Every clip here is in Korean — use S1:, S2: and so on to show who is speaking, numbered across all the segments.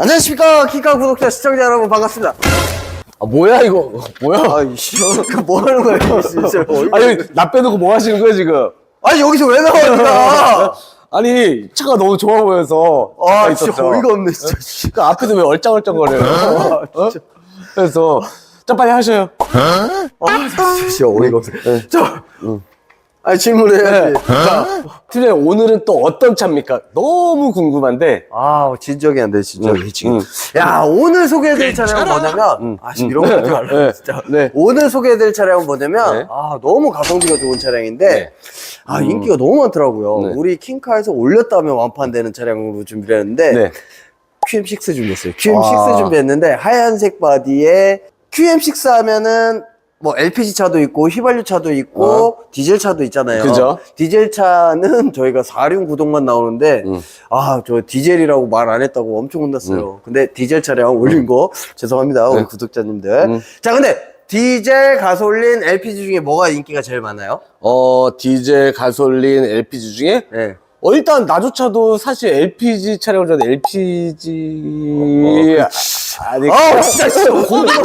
S1: 안녕하십니까 키카 구독자 시청자 여러분 반갑습니다
S2: 아 뭐야 이거 뭐야?
S1: 아이씨 뭐 하는 거야 이거 진짜
S2: 아니 나 빼놓고 뭐 하시는 거야 지금?
S1: 아니 여기서 왜 나와
S2: 아니 차가 너무 좋아 보여서 아가
S1: 진짜
S2: 있었죠.
S1: 어이가 없네 진짜 씨.
S2: 그 앞에서 왜 얼짱얼짱거려요? 어? 그래서 좀 빨리 하셔요.
S1: 아 진짜 어이가 없네 자 아니 질문을 해야지
S2: 자, 팀장님 오늘은 또 어떤 차입니까? 너무 궁금한데.
S1: 아 진정이 안 돼 진정이
S2: 음,
S1: 지금
S2: 음.
S1: 야 오늘 소개해드릴 차량은 뭐냐면 아 씨, 이런 거 하지 말라
S2: 네,
S1: 진짜
S2: 네.
S1: 오늘 소개해드릴 차량은 뭐냐면
S2: 네.
S1: 아 너무 가성비가 좋은 차량인데
S2: 네.
S1: 아 인기가 너무 많더라고요
S2: 네.
S1: 우리 킹카에서 올렸다면 완판되는 차량으로 준비를 했는데
S2: 네.
S1: QM6 준비했어요. QM6
S2: 아.
S1: 준비했는데 하얀색 바디에 QM6 하면은 뭐 LPG 차도 있고 휘발유 차도 있고 디젤 차도 있잖아요.
S2: 어. 그죠.
S1: 디젤 차는 저희가 4륜 구동만 나오는데
S2: 음.
S1: 아저 디젤이라고 말 안 했다고 엄청 혼났어요. 근데 디젤 차량 올린 거 죄송합니다 우리
S2: 네.
S1: 구독자님들.
S2: 음.
S1: 자 근데 디젤, 가솔린, LPG 중에 뭐가 인기가 제일 많아요?
S2: 어 디젤, 가솔린, LPG 중에
S1: 네.
S2: 어 일단 나조차도 사실 LPG 차량을 전 LPG 아니
S1: 아 진짜 진짜 고등어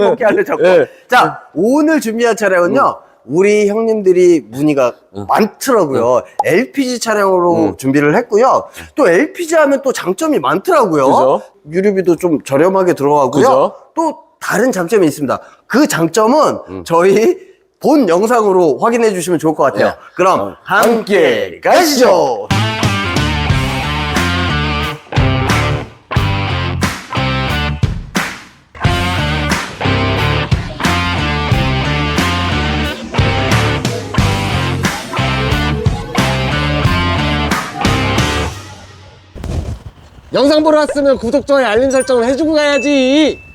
S1: 먹게 할래 자꾸.
S2: 네.
S1: 자 오늘 준비한 차량은요. 우리 형님들이 문의가 많더라고요. LPG 차량으로
S2: 음.
S1: 준비를 했고요. 또 LPG 하면 또 장점이 많더라고요.
S2: 그죠?
S1: 유류비도 좀 저렴하게 들어가고요.
S2: 그죠?
S1: 또 다른 장점이 있습니다. 그 장점은
S2: 음.
S1: 저희 본 영상으로 확인해 주시면 좋을 것 같아요.
S2: 네.
S1: 그럼
S2: 어,
S1: 함께 가시죠.
S2: 영상 보러 왔으면 구독, 좋아요, 알림 설정을 해주고 가야지.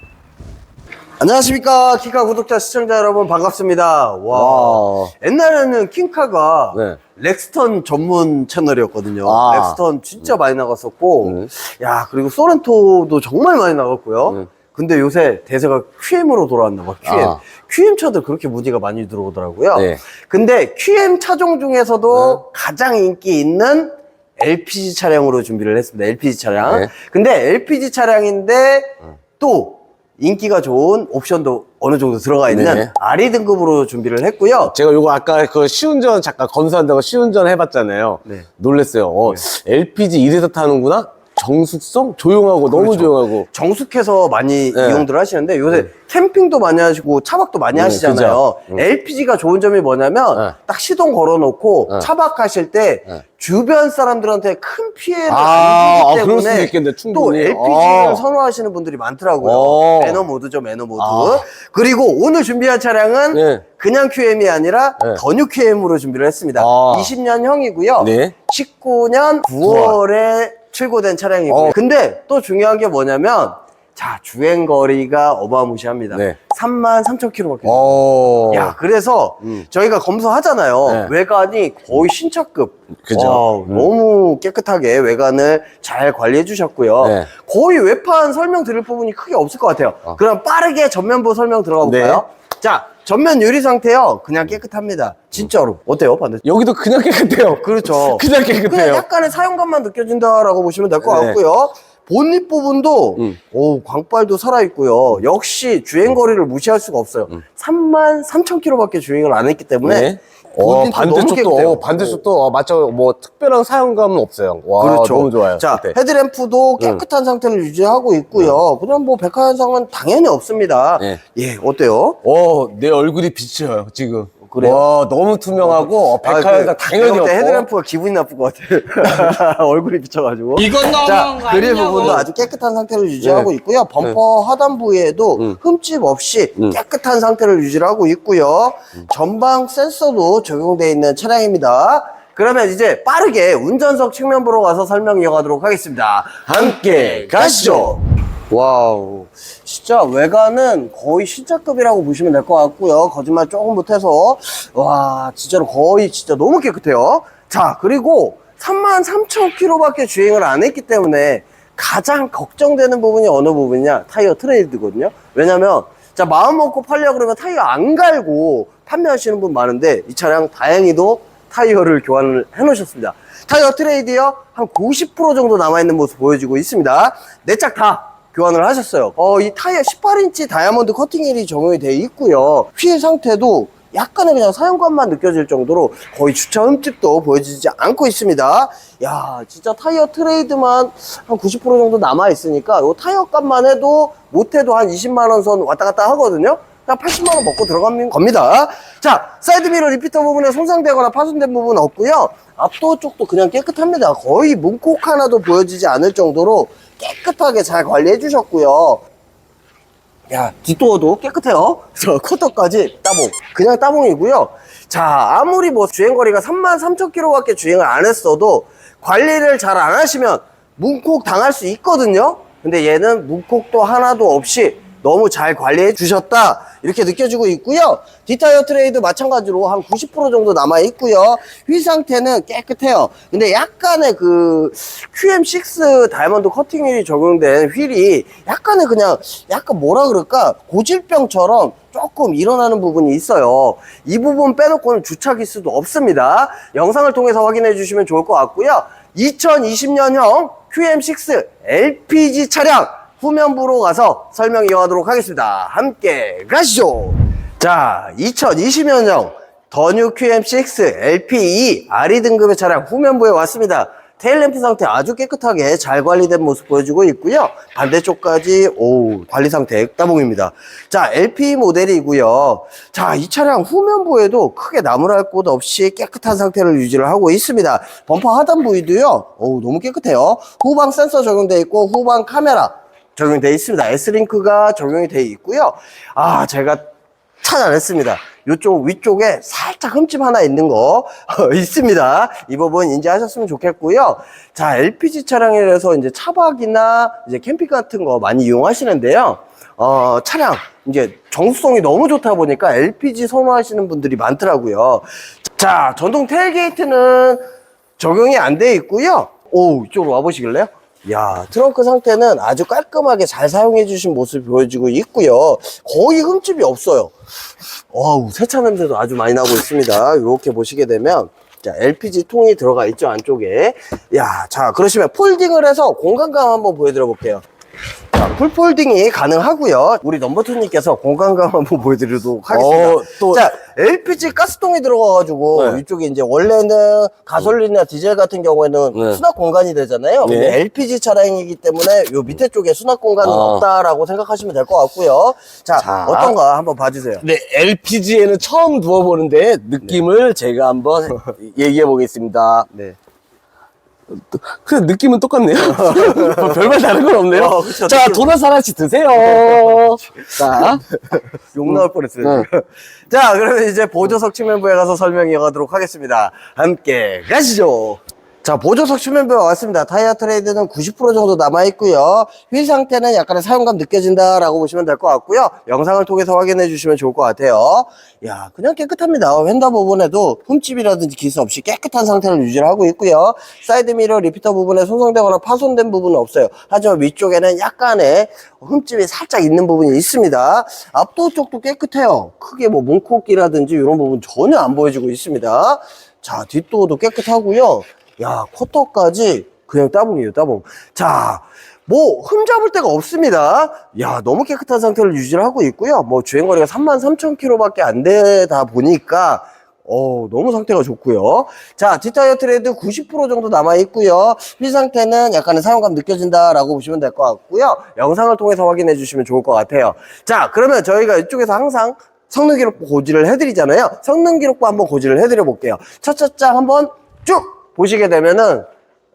S1: 안녕하십니까 키카 구독자 시청자 여러분 반갑습니다. 와.
S2: 와.
S1: 옛날에는 킹카가
S2: 네.
S1: 렉스턴 전문 채널이었거든요.
S2: 아.
S1: 렉스턴 진짜 많이 나갔었고,
S2: 음.
S1: 야 그리고 소렌토도 정말 많이 나갔고요.
S2: 음.
S1: 근데 요새 대세가 QM으로 돌아왔나 봐. QM.
S2: 아.
S1: QM 차들 그렇게 문의가 많이 들어오더라고요.
S2: 네.
S1: 근데 QM 차종 중에서도 가장 인기 있는 LPG 차량으로 준비를 했습니다. LPG 차량.
S2: 네.
S1: 근데 LPG 차량인데 또 인기가 좋은 옵션도 어느 정도 들어가 있는
S2: 네.
S1: RE 등급으로 준비를 했고요.
S2: 제가 요거 아까 그 시운전 잠깐 검수한다고 시운전 해봤잖아요.
S1: 네.
S2: 놀랬어요. 어, LPG 이래서 타는구나? 정숙성? 조용하고, 너무
S1: 그렇죠.
S2: 조용하고.
S1: 정숙해서 많이
S2: 네.
S1: 이용들 하시는데 요새 캠핑도 많이 하시고 차박도 많이
S2: 네,
S1: 하시잖아요.
S2: 그죠. 음.
S1: LPG가 좋은 점이 뭐냐면
S2: 네.
S1: 딱 시동 걸어놓고
S2: 네.
S1: 차박하실 때
S2: 네.
S1: 주변 사람들한테 큰 피해를
S2: 아,
S1: 안
S2: 아,
S1: 주기
S2: 그럴
S1: 때문에
S2: 수도 있겠네,
S1: 또
S2: 충분히.
S1: LPG를
S2: 아.
S1: 선호하시는 분들이 많더라고요.
S2: 어.
S1: 매너 모드죠, 매너 모드.
S2: 아.
S1: 그리고 오늘 준비한 차량은
S2: 네.
S1: 그냥 QM이 아니라
S2: 네.
S1: 더뉴 QM으로 준비를 했습니다.
S2: 아.
S1: 20년형이고요.
S2: 네.
S1: 19년 9월에 출고된 차량이고요.
S2: 어.
S1: 근데 또 중요한 게 뭐냐면 자 주행 거리가 어마무시합니다.
S2: 네.
S1: 3만 3천 킬로밖에.
S2: 어.
S1: 야 그래서
S2: 음.
S1: 저희가 검수하잖아요.
S2: 네.
S1: 외관이 거의 신차급.
S2: 그죠.
S1: 와,
S2: 음.
S1: 너무 깨끗하게 외관을 잘 관리해 주셨고요.
S2: 네.
S1: 거의 외판 설명 드릴 부분이 크게 없을 것 같아요.
S2: 어.
S1: 그럼 빠르게 전면부 설명 들어가 볼까요? 자 전면 유리 상태요. 그냥 깨끗합니다. 진짜로. 어때요, 반대?
S2: 여기도 그냥 깨끗해요.
S1: 그렇죠.
S2: 그냥
S1: 그냥
S2: 깨끗해요.
S1: 약간의 사용감만 느껴진다라고 보시면 될 것
S2: 네.
S1: 같고요. 본닛 부분도
S2: 음.
S1: 오, 광발도 살아있고요. 역시 주행거리를 무시할 수가 없어요.
S2: 음.
S1: 3만 3천 킬로밖에 주행을 안 했기 때문에
S2: 네. 어,
S1: 너무
S2: 반대쪽도. 어, 반대쪽도, 어, 맞죠. 뭐, 특별한 사용감은 없어요. 와,
S1: 그렇죠.
S2: 너무 좋아요.
S1: 자,
S2: 네.
S1: 헤드램프도 깨끗한 상태를 유지하고 있고요. 그냥 뭐 백화 현상은 당연히 없습니다.
S2: 네.
S1: 예, 어때요?
S2: 어, 내 얼굴이 비쳐요, 지금.
S1: 그래요?
S2: 와, 너무 투명하고, 어, 백화현상
S1: 아, 그,
S2: 당연히 없고.
S1: 헤드램프가 기분이 나쁠 것 같아. 얼굴이 비쳐가지고.
S3: 이건 너무한
S1: 자,
S3: 거
S1: 그릴
S3: 아니냐고.
S1: 부분도 아주 깨끗한 상태를 유지하고
S2: 네.
S1: 있고요. 범퍼 하단 부위에도
S2: 음.
S1: 흠집 없이
S2: 음.
S1: 깨끗한 상태를 유지를 하고 있고요. 전방 센서도 적용되어 있는 차량입니다. 그러면 이제 빠르게 운전석 측면 보러 가서 설명 이어가도록 하겠습니다. 함께 가시죠. 와우. 진짜 외관은 거의 신차급이라고 보시면 될 것 같고요. 거짓말 조금 못해서. 와, 진짜로 거의 진짜 너무 깨끗해요. 자, 그리고 3만 3천 킬로밖에 주행을 안 했기 때문에 가장 걱정되는 부분이 어느 부분이냐? 타이어 트레이드거든요. 왜냐면, 자, 마음 먹고 팔려 그러면 타이어 안 갈고 판매하시는 분 많은데 이 차량 다행히도 타이어를 교환을 해 놓으셨습니다. 타이어 트레이드요 한 90% 정도 남아있는 모습 보여지고 있습니다. 네짝다 교환을 하셨어요. 어, 이 타이어 18인치 다이아몬드 커팅 휠이 적용이 되어 있고요. 휠 상태도 약간의 그냥 사용감만 느껴질 정도로 거의 주차 흠집도 보여지지 않고 있습니다. 야, 진짜 타이어 트레이드만 한 90% 정도 남아 있으니까 이 타이어 값만 해도 못해도 한 20만 원 선 왔다 갔다 하거든요. 그냥 80만 원 먹고 들어가는 겁니다. 자, 사이드 미러 리피터 부분에 손상되거나 파손된 부분 없고요. 앞도 쪽도 그냥 깨끗합니다. 거의 문콕 하나도 보여지지 않을 정도로 깨끗하게 잘 관리해 주셨고요. 야, 뒷도어도 깨끗해요. 저 커터까지 따봉. 그냥 따봉이고요. 자, 아무리 뭐 주행거리가 3만 3천 킬로밖에 주행을 안 했어도 관리를 잘 안 하시면 문콕 당할 수 있거든요. 근데 얘는 문콕도 하나도 없이 너무 잘 관리해 주셨다. 이렇게 느껴지고 있고요. 뒷타이어 트레이드 마찬가지로 한 90% 정도 남아 있고요. 휠 상태는 깨끗해요. 근데 약간의 그 QM6 다이아몬드 커팅 휠이 적용된 휠이 약간의 그냥 약간 뭐라 그럴까 고질병처럼 조금 일어나는 부분이 있어요. 이 부분 빼놓고는 주차 기수도 없습니다. 영상을 통해서 확인해 주시면 좋을 것 같고요. 2020년형 QM6 LPG 차량 후면부로 가서 설명 이어가도록 하겠습니다. 함께 가시죠. 자, 2020년형 더뉴 QM6 LPE RE 등급의 차량 후면부에 왔습니다. 테일램프 상태 아주 깨끗하게 잘 관리된 모습 보여주고 있고요. 반대쪽까지 오 관리 상태 따봉입니다. 자 LPE 모델이고요. 자 이 차량 후면부에도 크게 나무랄 곳 없이 깨끗한 상태를 유지를 하고 있습니다. 범퍼 하단 부위도요. 오 너무 깨끗해요. 후방 센서 적용되어 있고 후방 카메라 적용되어 있습니다. S링크가 적용이 되어 있고요. 아 제가 찾아냈습니다. 이쪽 위쪽에 살짝 흠집 하나 있는 거 있습니다. 이 부분 인지하셨으면 좋겠고요. 자, LPG 차량이라서 이제 차박이나 이제 캠핑 같은 거 많이 이용하시는데요. 어, 차량 이제 정수성이 너무 좋다 보니까 LPG 선호하시는 분들이 많더라고요. 자, 전동 테일게이트는 적용이 안 돼 있고요. 오, 이쪽으로 와 보시길래요? 야, 트렁크 상태는 아주 깔끔하게 잘 사용해 주신 모습이 보여지고 있고요. 거의 흠집이 없어요. 어우, 세차 냄새도 아주 많이 나고 있습니다. 이렇게 보시게 되면 자, LPG 통이 들어가 있죠, 안쪽에. 야, 자, 그러시면 폴딩을 해서 공간감 한번 보여드려 볼게요. 자, 풀폴딩이 가능하고요. 우리 넘버투님께서 공간감 한번 보여드리도록 하겠습니다.
S2: 어, 또-
S1: 자, LPG 가스통이 들어가가지고
S2: 네.
S1: 이쪽에 이제 원래는 가솔린이나 디젤 같은 경우에는
S2: 네.
S1: 수납 공간이 되잖아요. 근데
S2: 네.
S1: LPG 차량이기 때문에 요 밑에 쪽에 수납 공간은
S2: 아.
S1: 없다라고 생각하시면 될 것 같고요. 자,
S2: 자.
S1: 어떤가 한번 봐주세요.
S2: 네, LPG에는 처음 누워보는데 느낌을 제가 한번 얘기해 보겠습니다.
S1: 네.
S2: 그냥 느낌은 똑같네요. 뭐 별말 다른 건 없네요.
S1: 어, 그쵸,
S2: 자,
S1: 느낌.
S2: 도넛 하나씩 드세요. 자,
S1: 욕 나올 뻔했어요.
S2: 네.
S1: 지금. 자, 그러면 이제 보조석 측면부에 가서 설명 이어가도록 하겠습니다. 함께 가시죠. 자, 보조석 측면부에 왔습니다. 타이어 트레이드는 90% 정도 남아있고요. 휠 상태는 약간의 사용감 느껴진다 라고 보시면 될 것 같고요. 영상을 통해서 확인해 주시면 좋을 것 같아요. 야, 그냥 깨끗합니다. 휀다 부분에도 흠집이라든지 기스 없이 깨끗한 상태를 유지를 하고 있고요. 사이드 미러 리피터 부분에 손상되거나 파손된 부분은 없어요. 하지만 위쪽에는 약간의 흠집이 살짝 있는 부분이 있습니다. 앞도 쪽도 깨끗해요. 크게 뭐 문콕기라든지 이런 부분 전혀 안 보여지고 있습니다. 자, 뒷도어도 깨끗하고요. 야, 쿼터까지 그냥 따봉이에요, 따봉. 자, 뭐, 흠 잡을 데가 없습니다. 야, 너무 깨끗한 상태를 유지를 하고 있고요. 뭐, 주행거리가 3만 3천 킬로밖에 안 되다 보니까, 어, 너무 상태가 좋고요. 자, 뒷타이어 트레이드 90% 정도 남아 있고요. 휠 상태는 약간의 사용감 느껴진다라고 보시면 될 것 같고요. 영상을 통해서 확인해 주시면 좋을 것 같아요. 자, 그러면 저희가 이쪽에서 항상 성능 기록부 고지를 해드리잖아요. 성능 기록부 한번 고지를 해드려 볼게요. 첫째 한번 쭉 보시게 되면은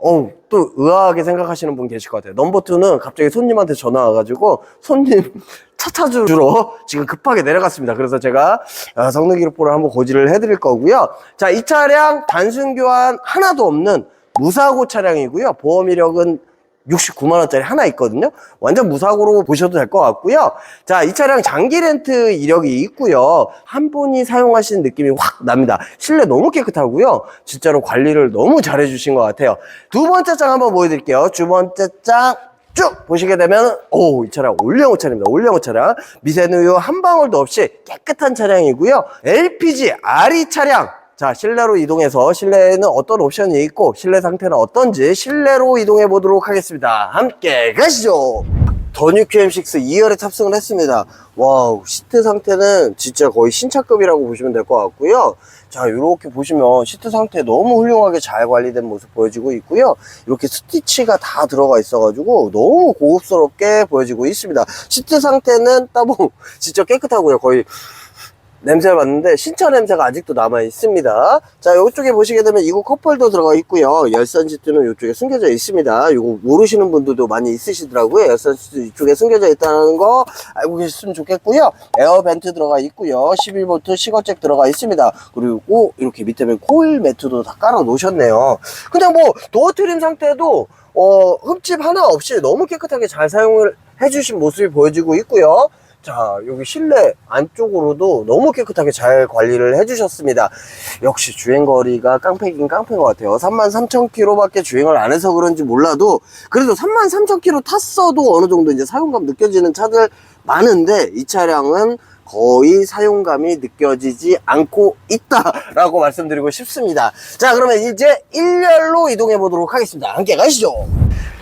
S1: 어, 또 의아하게 생각하시는 분 계실 것 같아요. 넘버 투는 갑자기 손님한테 전화 와가지고 손님 차 찾으러 지금 급하게 내려갔습니다. 그래서 제가 어, 성능 기록부를 한번 고지를 해드릴 거고요. 자, 이 차량 단순 교환 하나도 없는 무사고 차량이고요. 보험 이력은 69만원짜리 하나 있거든요. 완전 무사고로 보셔도 될 것 같고요. 자, 이 차량 장기 렌트 이력이 있고요. 한 분이 사용하시는 느낌이 확 납니다. 실내 너무 깨끗하고요. 진짜로 관리를 너무 잘해 주신 것 같아요. 두 번째 장 한번 보여드릴게요. 두 번째 장. 쭉 보시게 되면 오 이 차량 올영호 차량입니다 올영호 차량 미세누유 한 방울도 없이 깨끗한 차량이고요 LPG RE 차량 자, 실내로 이동해서 실내에는 어떤 옵션이 있고 실내 상태는 어떤지 실내로 이동해 보도록 하겠습니다. 함께 가시죠. 더뉴 QM6 2열에 탑승을 했습니다. 와우, 시트 상태는 진짜 거의 신차급이라고 보시면 될 것 같고요. 자, 이렇게 보시면 시트 상태 너무 훌륭하게 잘 관리된 모습 보여지고 있고요. 이렇게 스티치가 다 들어가 있어 가지고 너무 고급스럽게 보여지고 있습니다. 시트 상태는 따봉 진짜 깨끗하고요. 거의 냄새를 맡는데 신차 냄새가 아직도 남아 있습니다. 자, 이쪽에 보시게 되면 이거 컵홀더 들어가 있고요. 열선 시트는 이쪽에 숨겨져 있습니다. 이거 모르시는 분들도 많이 있으시더라고요. 열선 시트 이쪽에 숨겨져 있다는 거 알고 계셨으면 좋겠고요. 에어 벤트 들어가 있고요. 11V 시거잭 들어가 있습니다. 그리고 이렇게 밑에 코일 매트도 다 깔아 놓으셨네요. 근데 뭐 도어 트림 상태도 어, 흠집 하나 없이 너무 깨끗하게 잘 사용을 해주신 모습이 보여지고 있고요. 자, 여기 실내 안쪽으로도 너무 깨끗하게 잘 관리를 해주셨습니다. 역시 주행거리가 깡패긴 깡패인 것 같아요. 33,000km 밖에 주행을 안 해서 그런지 몰라도, 그래도 33,000km 탔어도 어느 정도 이제 사용감 느껴지는 차들 많은데, 이 차량은 거의 사용감이 느껴지지 않고 있다라고 말씀드리고 싶습니다. 자, 그러면 이제 1열로 이동해 보도록 하겠습니다. 함께 가시죠.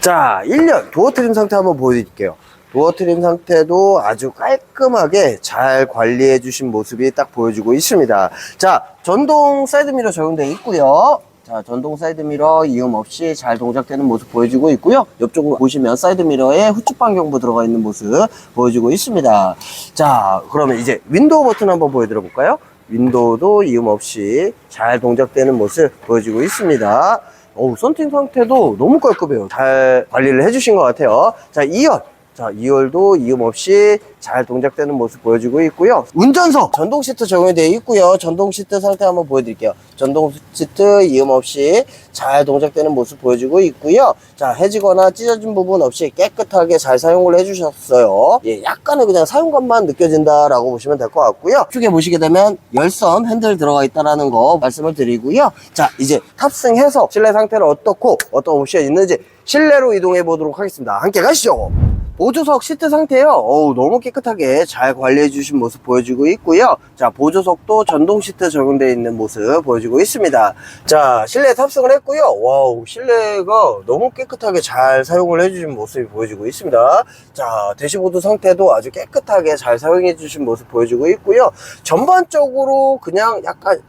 S1: 자, 1열 도어 트림 상태 한번 보여드릴게요. 도어 트림 상태도 아주 깔끔하게 잘 관리해 주신 모습이 딱 보여지고 있습니다. 자, 전동 사이드미러 적용되어 있고요. 자, 전동 사이드미러 이음 없이 잘 동작되는 모습 보여지고 있고요. 옆쪽으로 보시면 사이드미러에 후측 반경부 들어가 있는 모습 보여지고 있습니다. 자, 그러면 이제 윈도우 버튼 한번 보여드려 볼까요? 윈도우도 이음 없이 잘 동작되는 모습 보여지고 있습니다. 어우, 썬팅 상태도 너무 깔끔해요. 잘 관리를 해주신 것 같아요. 자, 2열. 자, 2열도 이음 없이 잘 동작되는 모습 보여지고 있고요. 운전석 전동 시트 적용이 되어 있고요. 전동 시트 상태 한번 보여드릴게요. 전동 시트 이음 없이 잘 동작되는 모습 보여지고 있고요. 자, 해지거나 찢어진 부분 없이 깨끗하게 잘 사용을 해주셨어요. 예, 약간의 그냥 사용감만 느껴진다라고 보시면 될 것 같고요. 쪽에 보시게 되면 열선 핸들 들어가 있다라는 거 말씀을 드리고요. 자, 이제 탑승해서 실내 상태는 어떻고 어떤 옵션이 있는지 실내로 이동해 보도록 하겠습니다. 함께 가시죠. 보조석 시트 상태요. 어우, 너무 깨끗하게 잘 관리해 주신 모습 보여지고 있고요. 자, 보조석도 전동 시트 적용되어 있는 모습 보여지고 있습니다. 자, 실내 탑승을 했고요. 와우, 실내가 너무 깨끗하게 잘 사용을 해 주신 모습이 보여지고 있습니다. 자, 대시보드 상태도 아주 깨끗하게 잘 사용해 주신 모습 보여지고 있고요. 전반적으로 그냥 약간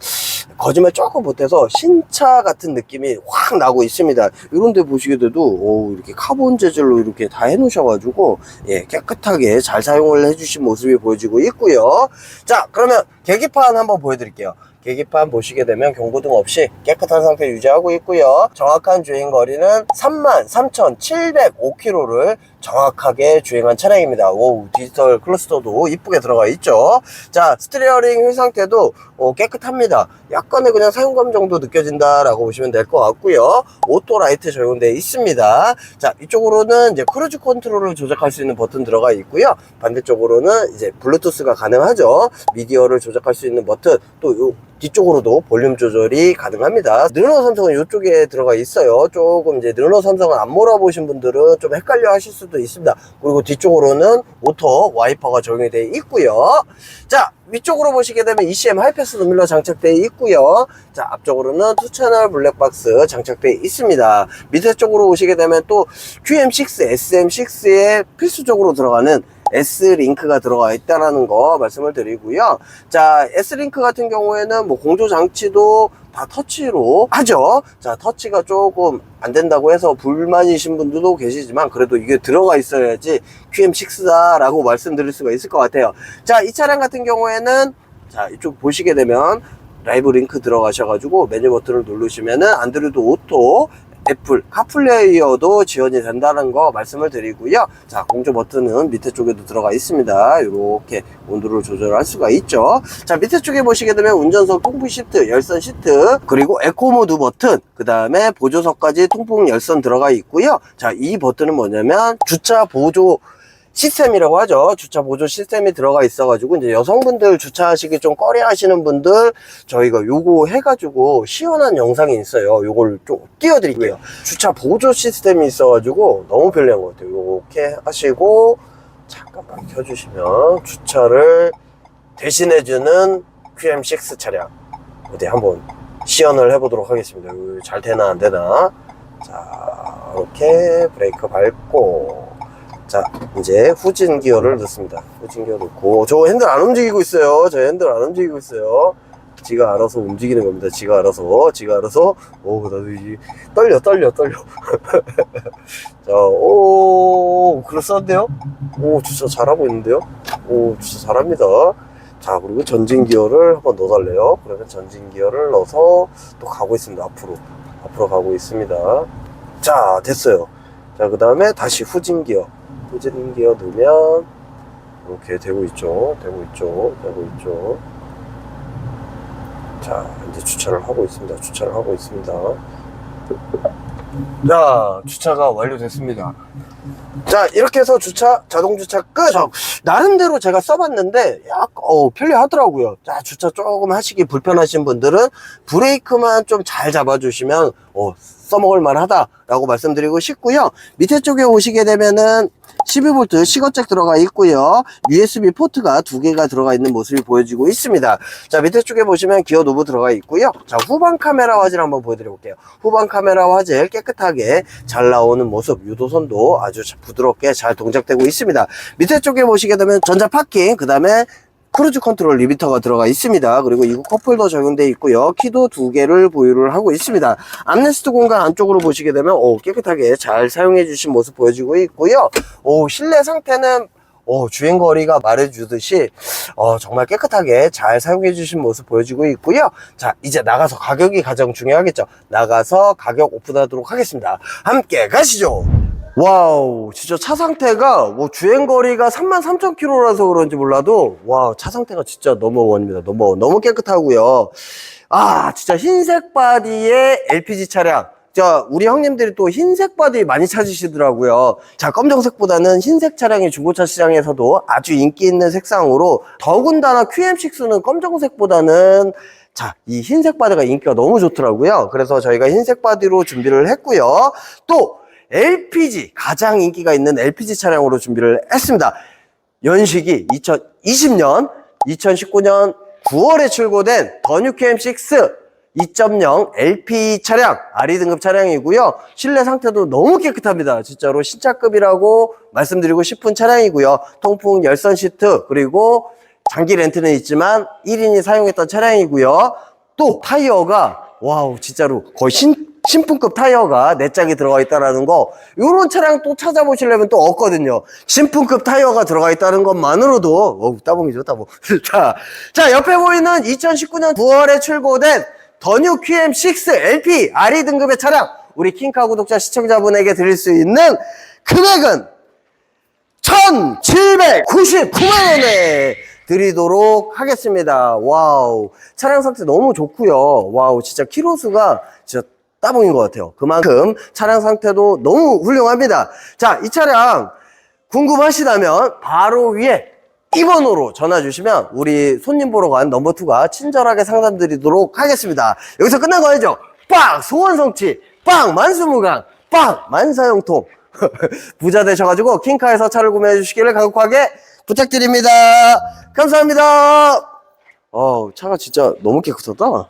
S1: 거짓말 조금 못해서 신차 같은 느낌이 확 나고 있습니다. 이런 데 보시게 돼도 오, 이렇게 카본 재질로 이렇게 다 해놓으셔가지고 예, 깨끗하게 잘 사용을 해주신 모습이 보여지고 있고요. 자 그러면 계기판 한번 보여드릴게요. 계기판 보시게 되면 경고등 없이 깨끗한 상태 유지하고 있고요. 정확한 주행 거리는 33,705km를 정확하게 주행한 차량입니다. 오, 디지털 클러스터도 이쁘게 들어가 있죠. 자, 스티어링 휠 상태도 어, 깨끗합니다. 약간의 그냥 사용감 정도 느껴진다라고 보시면 될 것 같고요. 오토 라이트 적용되어 있습니다. 자, 이쪽으로는 이제 크루즈 컨트롤을 조작할 수 있는 버튼 들어가 있고요. 반대쪽으로는 이제 블루투스가 가능하죠. 미디어를 조작할 수 있는 버튼, 또 요 뒤쪽으로도 볼륨 조절이 가능합니다. 느르노 삼성은 이쪽에 들어가 있어요. 조금 이제 느르노 삼성을 안 몰아보신 분들은 좀 헷갈려 하실 수도 있습니다. 그리고 뒤쪽으로는 모터 와이퍼가 적용이 되어 있고요. 자, 위쪽으로 보시게 되면 ECM 하이패스 노밀러 장착되어 있고요. 자, 앞쪽으로는 투 채널 블랙박스 장착되어 있습니다. 밑에 쪽으로 오시게 되면 또 QM6, SM6에 필수적으로 들어가는 S-링크가 들어가 있다는 거 말씀을 드리고요. 자, S-링크 같은 경우에는 뭐 공조 장치도 다 터치로 하죠. 자, 터치가 조금 안 된다고 해서 불만이신 분들도 계시지만 그래도 이게 들어가 있어야지 QM6다라고 말씀드릴 수가 있을 것 같아요. 자, 이 차량 같은 경우에는 자, 이쪽 보시게 되면 라이브 링크 들어가셔가지고 메뉴 버튼을 누르시면은 안드로이드 오토 애플 카플레이어도 지원이 된다는 거 말씀을 드리고요. 자, 공조 버튼은 밑에 쪽에도 들어가 있습니다. 이렇게 온도를 조절할 수가 있죠. 자, 밑에 쪽에 보시게 되면 운전석 통풍 시트, 열선 시트, 그리고 에코 모드 버튼, 그 다음에 보조석까지 통풍 열선 들어가 있고요. 자, 이 버튼은 뭐냐면 주차 보조 시스템이라고 하죠. 주차 보조 시스템이 들어가 있어가지고, 이제 여성분들 주차하시기 좀 꺼려 하시는 분들, 저희가 요거 해가지고 시원한 영상이 있어요. 요걸 좀 띄워드릴게요. 주차 보조 시스템이 있어가지고 너무 편리한 것 같아요. 요렇게 하시고, 잠깐만 켜주시면 주차를 대신해주는 QM6 차량. 어디 한번 시연을 해보도록 하겠습니다. 잘 되나 안 되나. 자, 이렇게 브레이크 밟고. 자, 이제 후진 기어를 넣습니다. 후진 기어 넣고. 저 핸들 안 움직이고 있어요. 저 핸들 안 움직이고 있어요. 지가 알아서 움직이는 겁니다. 지가 알아서. 지가 알아서. 오, 나도 이 떨려, 떨려, 떨려. 자, 오, 그럴싸한데요? 오, 진짜 잘하고 있는데요? 오, 진짜 잘합니다. 자, 그리고 전진 기어를 한번 넣어달래요. 그러면 전진 기어를 넣어서 또 가고 있습니다. 앞으로. 앞으로 가고 있습니다. 자, 됐어요. 자, 그 다음에 다시 후진 기어. 후진 기어 넣으면 이렇게 되고 있죠. 되고 있죠. 되고 있죠. 자, 이제 주차를 하고 있습니다. 주차를 하고 있습니다. 자, 주차가 완료됐습니다. 자, 이렇게 해서 주차, 자동 주차 끝! 나름대로 제가 써봤는데, 약, 어, 편리하더라고요. 자, 주차 조금 하시기 불편하신 분들은 브레이크만 좀 잘 잡아주시면, 어, 써먹을 만하다라고 말씀드리고 싶고요. 밑에 쪽에 오시게 되면은 12V 시거잭 들어가 있고요. USB 포트가 두 개가 들어가 있는 모습이 보여지고 있습니다. 자, 밑에 쪽에 보시면 기어 노브 들어가 있고요. 자, 후방 카메라 화질 한번 보여드려 볼게요. 후방 카메라 화질 깨끗하게 잘 나오는 모습, 유도선도 아주 부드럽게 잘 동작되고 있습니다. 밑에 쪽에 보시게 되면 전자 파킹, 그 다음에 크루즈 컨트롤 리미터가 들어가 있습니다. 그리고 이거 컵홀더 적용되어 있고요. 키도 두 개를 보유를 하고 있습니다. 암레스트 공간 안쪽으로 보시게 되면 오, 깨끗하게 잘 사용해 주신 모습 보여지고 있고요. 오, 실내 상태는 오, 주행거리가 말해주듯이 어, 정말 깨끗하게 잘 사용해 주신 모습 보여지고 있고요. 자, 이제 나가서 가격이 가장 중요하겠죠. 나가서 가격 오픈하도록 하겠습니다. 함께 가시죠. 와우, 진짜 차 상태가 뭐 주행거리가 33,000km라서 그런지 몰라도 와, 차 상태가 진짜 넘버원입니다. 넘버원. 너무 깨끗하고요. 아, 진짜 흰색 바디의 LPG 차량. 자, 우리 형님들이 또 흰색 바디 많이 찾으시더라고요. 자, 검정색보다는 흰색 차량이 중고차 시장에서도 아주 인기 있는 색상으로 더군다나 QM6는 검정색보다는 자, 이 흰색 바디가 인기가 너무 좋더라고요. 그래서 저희가 흰색 바디로 준비를 했고요. 또 LPG 가장 인기가 있는 LPG 차량으로 준비를 했습니다. 연식이 2020년, 2019년 9월에 출고된 더뉴 QM6 2.0 LP 차량, RE 등급 차량이고요. 실내 상태도 너무 깨끗합니다. 진짜로 신차급이라고 말씀드리고 싶은 차량이고요. 통풍 열선 시트 그리고 장기 렌트는 있지만 1인이 사용했던 차량이고요. 또 타이어가 와우 진짜로 거의 신 신품급 타이어가 네 짝이 들어가 있다라는 거 이런 차량 또 찾아보시려면 또 없거든요 신품급 타이어가 들어가 있다는 것만으로도 어우 따봉이죠 따봉 자, 자 옆에 보이는 2019년 9월에 출고된 더뉴 QM6 LP RE 등급의 차량 우리 킹카 구독자 시청자분에게 드릴 수 있는 금액은 1,799만원에 드리도록 하겠습니다. 와우. 차량 상태 너무 좋고요 와우. 진짜 키로수가 따봉인 것 같아요. 그만큼 차량 상태도 너무 훌륭합니다. 자, 이 차량 궁금하시다면 바로 위에 2번으로 전화 주시면 우리 손님 보러 간 넘버2가 친절하게 상담드리도록 하겠습니다. 여기서 끝난 거 아니죠? 빵! 소원 성취! 빵! 만수무강! 빵! 만사형통! 부자 되셔가지고 킹카에서 차를 구매해 주시기를 간곡하게 부탁드립니다. 감사합니다. 어, 차가 진짜 너무 깨끗하다.